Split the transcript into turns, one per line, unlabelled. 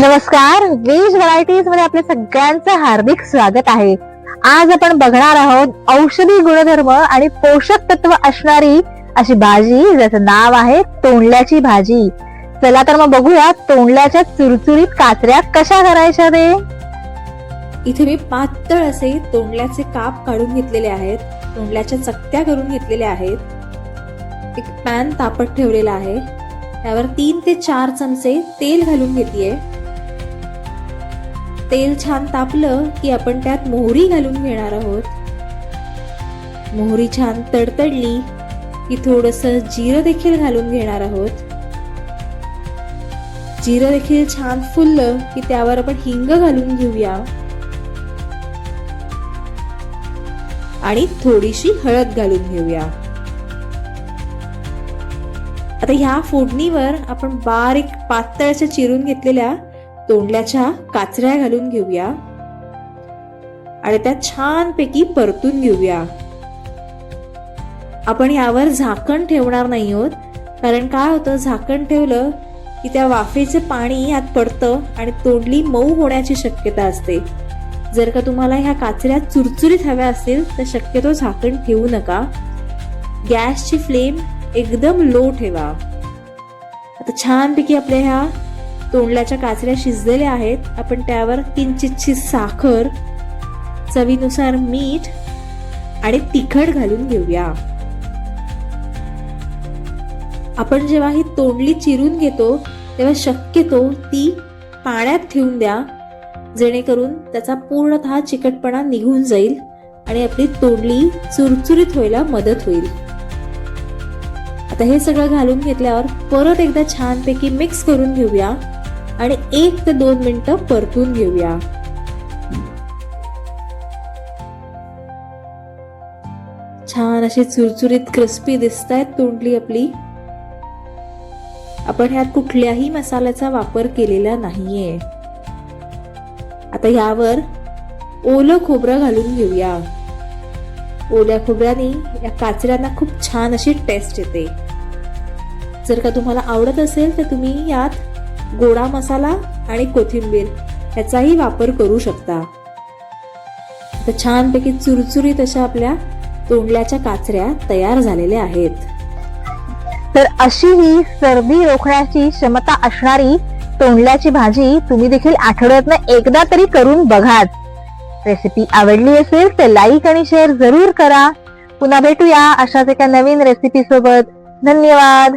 नमस्कार वेज व्हरायटीजमध्ये आपल्या सगळ्यांचं हार्दिक स्वागत आहे. आज आपण बघणार आहोत औषधी गुणधर्म आणि पोषक तत्व असणारी अशी भाजी ज्याचं नाव आहे तोंडल्याची भाजी. चला तर मग बघूया तोंडल्याच्या चुरचुरीत काचऱ्या कशा करायच्या ते.
इथे मी पातळ असे तोंडल्याचे काप काढून घेतलेले आहेत. तोंडल्याच्या चकत्या करून घेतलेल्या आहेत. एक पॅन तापत ठेवलेला आहे. त्यावर तीन ते चार चमचे तेल घालून घेतलीये तेल छान तापलं की आपण त्यात मोहरी घालून घेणार आहोत. मोहरी छान तडतडली की थोडस जिरं देखील घालून घेणार आहोत. जिरं देखील छान फुललं की त्यावर आपण हिंग घालून घेऊया. आणि थोडीशी हळद घालून घेऊया. आता ह्या फोडणीवर आपण बारीक पातळच्या चिरून घेतलेल्या तोंडल्याच्या काचऱ्या घालून घेऊया. आणि त्या छानपैकी परतून घेऊया. आपण यावर झाकण ठेवणार नाही आहोत. कारण काय होतं? झाकण ठेवलं की त्या वाफेचं पाणी यात पडतं आणि तोंडली मऊ होण्याची शक्यता असते. जर का तुम्हाला ह्या काचऱ्या चुरचुरीत हव्या असतील तर शक्यतो झाकण ठेवू नका. गॅसची फ्लेम एकदम लो ठेवा. आता छानपैकी आपल्या ह्या तोंडल्याच्या काचऱ्या शिजलेल्या आहेत. आपण त्यावर किंचितशी साखर चवीनुसार मीठ आणि तिखट घालून घेऊया. आपण जेव्हा ही तोंडली चिरून घेतो तेव्हा शक्यतो ती पाण्यात ठेवून द्या जेणेकरून त्याचा पूर्णतः चिकटपणा निघून जाईल आणि आपली तोंडली चुरचुरीत व्हायला मदत होईल. आता हे सगळं घालून घेतल्यावर परत एकदा छानपैकी मिक्स करून घेऊया. आणि एक ते दोन मिनिटं परतून घेऊया. छान अशी चुरचुरीत क्रिस्पी दिसत आहेत तोंडली आपली. आपण ह्यात कुठल्याही मसाल्याचा वापर केलेला नाहीये. आता यावर ओलं खोबरं घालून घेऊया. ओल्या खोबऱ्याने या काचऱ्यांना खूप छान अशी टेस्ट येते. जर का तुम्हाला आवडत असेल तर तुम्ही यात गोडा मसाला आणि कोथिंबीर याचाही वापर करू शकता. तर छानपैकी चुरचुरीत अशा आपल्या तोंडल्याच्या काचऱ्या तयार झालेल्या आहेत.
तर अशी ही सर्दी रोखण्याची क्षमता असणारी तोंडल्याची भाजी तुम्ही देखील आठवड्यातनं एकदा तरी करून बघाच रेसिपी आवडली असेल तर लाईक आणि शेअर जरूर करा. पुन्हा भेटूया अशाच एका नवीन रेसिपी सोबत. धन्यवाद!